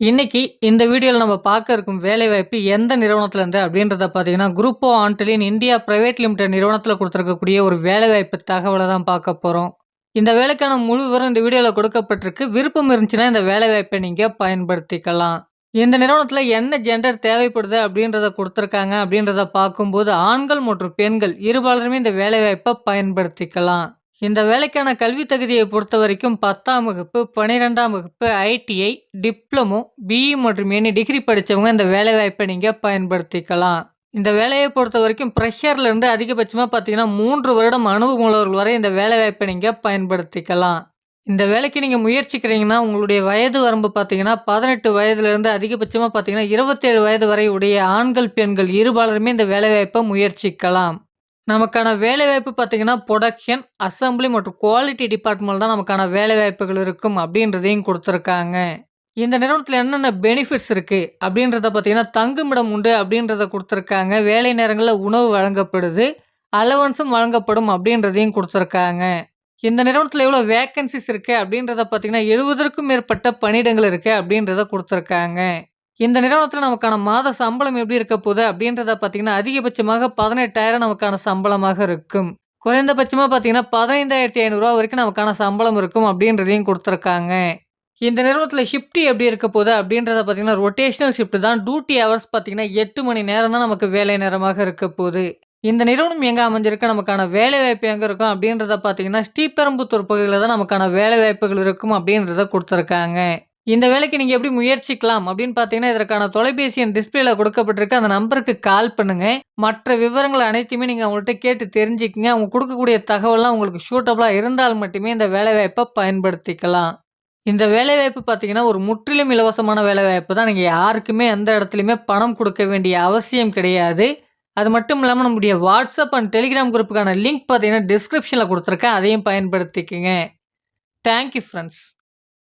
இன்னைக்கு இந்த வீடியோவில் நம்ம பார்க்க இருக்கும் வேலைவாய்ப்பு எந்த நிறுவனத்துலேருந்து அப்படின்றத பார்த்தீங்கன்னா குரூப் ஓ ஆண்டலின் இந்தியா பிரைவேட் லிமிடெட் நிறுவனத்தில் கொடுத்துருக்கக்கூடிய ஒரு வேலைவாய்ப்பு தகவலை தான் பார்க்க போகிறோம் இந்த வேலைக்கான முழு விவரம் இந்த வீடியோவில் கொடுக்கப்பட்டிருக்கு. விருப்பம் இருந்துச்சுன்னா இந்த வேலைவாய்ப்பை நீங்கள் பயன்படுத்திக்கலாம். இந்த நிறுவனத்தில் என்ன ஜெண்டர் தேவைப்படுது அப்படின்றத கொடுத்துருக்காங்க அப்படின்றத பார்க்கும்போது ஆண்கள் மற்றும் பெண்கள் இருபாலருமே இந்த வேலைவாய்ப்பை பயன்படுத்திக்கலாம். இந்த வேலைக்கான கல்வி தகுதியை பொறுத்த வரைக்கும் பத்தாம் வகுப்பு பன்னிரெண்டாம் வகுப்பு ஐடிஐ டிப்ளமோ பிஇ மற்றும் எனி டிகிரி படித்தவங்க இந்த வேலைவாய்ப்பை நீங்கள் பயன்படுத்திக்கலாம். இந்த வேலையை பொறுத்த வரைக்கும் ப்ரெஷர்லேருந்து அதிகபட்சமாக பார்த்தீங்கன்னா மூன்று வருடம் அனுபவம் உள்ளவர்கள் வரை இந்த வேலைவாய்ப்பை நீங்கள் பயன்படுத்திக்கலாம். இந்த வேலைக்கு நீங்கள் முயற்சிக்கிறீங்கன்னா உங்களுடைய வயது வரம்பு பார்த்தீங்கன்னா பதினெட்டு வயதுலேருந்து அதிகபட்சமாக பார்த்தீங்கன்னா இருபத்தேழு வயது வரை உடைய ஆண்கள் பெண்கள் இருபாலருமே இந்த வேலைவாய்ப்பை முயற்சிக்கலாம். நமக்கான வேலைவாய்ப்பு பார்த்தீங்கன்னா ப்ரொடக்ஷன் அசம்பிளி மற்றும் குவாலிட்டி டிபார்ட்மெண்ட் தான் நமக்கான வேலைவாய்ப்புகள் இருக்கும் அப்படின்றதையும் கொடுத்துருக்காங்க. இந்த நிறுவனத்தில் என்னென்ன பெனிஃபிட்ஸ் இருக்குது அப்படின்றத பார்த்தீங்கன்னா தங்குமிடம் உண்டு அப்படின்றத கொடுத்துருக்காங்க. வேலை நேரங்களில் உணவு வழங்கப்படுது அலவன்ஸும் வழங்கப்படும் அப்படின்றதையும் கொடுத்துருக்காங்க. இந்த நிறுவனத்தில் எவ்வளோ வேக்கன்சிஸ் இருக்குது அப்படின்றத பார்த்தீங்கன்னா எழுபதற்கும் மேற்பட்ட பணியிடங்கள் இருக்குது அப்படின்றத கொடுத்துருக்காங்க. இந்த நிறுவனத்தில் நமக்கான மாத சம்பளம் எப்படி இருக்க போகுது அப்படின்றத பார்த்தீங்கன்னா அதிகபட்சமாக பதினெட்டாயிரம் நமக்கான சம்பளமாக இருக்கும். குறைந்தபட்சமாக பார்த்தீங்கன்னா பதினைந்தாயிரத்தி ஐநூறுரூவா வரைக்கும் நமக்கான சம்பளம் இருக்கும் அப்படின்றதையும் கொடுத்துருக்காங்க. இந்த நிறுவனத்தில் ஷிஃப்ட் எப்படி இருக்க போகுது அப்படின்றத பார்த்தீங்கன்னா ரொட்டேஷனல் ஷிஃப்ட் தான். டியூட்டி ஹவர்ஸ் பார்த்தீங்கன்னா எட்டு மணி நேரம் தான் நமக்கு வேலை நேரமாக இருக்க போகுது. இந்த நிறுவனம் எங்கே அமைஞ்சிருக்கு நமக்கான வேலை வாய்ப்பு எங்கே இருக்கும் அப்படின்றத பார்த்தீங்கன்னா ஸ்ரீபெரும்புத்தூர் பகுதியில் தான் நமக்கான வேலை வாய்ப்புகள் இருக்கும் அப்படின்றத கொடுத்துருக்காங்க. இந்த வேலைக்கு நீங்கள் எப்படி முயற்சிக்கலாம் அப்படின்னு பார்த்தீங்கன்னா இதற்கான தொலைபேசி எண் டிஸ்பிளேல கொடுக்கப்பட்டிருக்க. அந்த நம்பருக்கு கால் பண்ணுங்க. மற்ற விவரங்கள் அனைத்துமே நீங்கள் அவங்கள்ட்ட கேட்டு தெரிஞ்சுக்கங்க. அவங்க கொடுக்கக்கூடிய தகவல்லாம் உங்களுக்கு சூட்டபுளாக இருந்தால் மட்டுமே இந்த வேலைவாய்ப்பை பயன்படுத்திக்கலாம். இந்த வேலைவாய்ப்பு பார்த்தீங்கன்னா ஒரு முற்றிலும் இலவசமான வேலைவாய்ப்பு தான். நீங்கள் யாருக்குமே எந்த இடத்துலையுமே பணம் கொடுக்க வேண்டிய அவசியம் கிடையாது. அது மட்டும் இல்லாமல் நம்முடைய வாட்ஸ்அப் அண்ட் டெலிகிராம் குரூப்புக்கான லிங்க் பார்த்தீங்கன்னா டிஸ்கிரிப்ஷனில் கொடுத்துருக்கேன். அதையும் பயன்படுத்திக்கங்க. Thank you friends